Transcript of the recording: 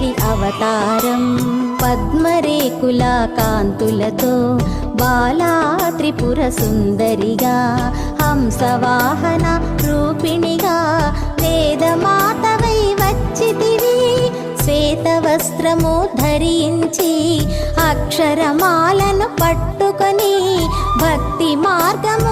చాముండేశ్వరి అవతారం పద్మరేకుల కాంతులతో బాలా త్రిపుర సుందరిగా హంసవాహన రూపిణిగా వేదమాతవై వచ్చితివి శ్వేతవస్త్రము ధరించి అక్షరమాలను పట్టుకొని భక్తి మార్గము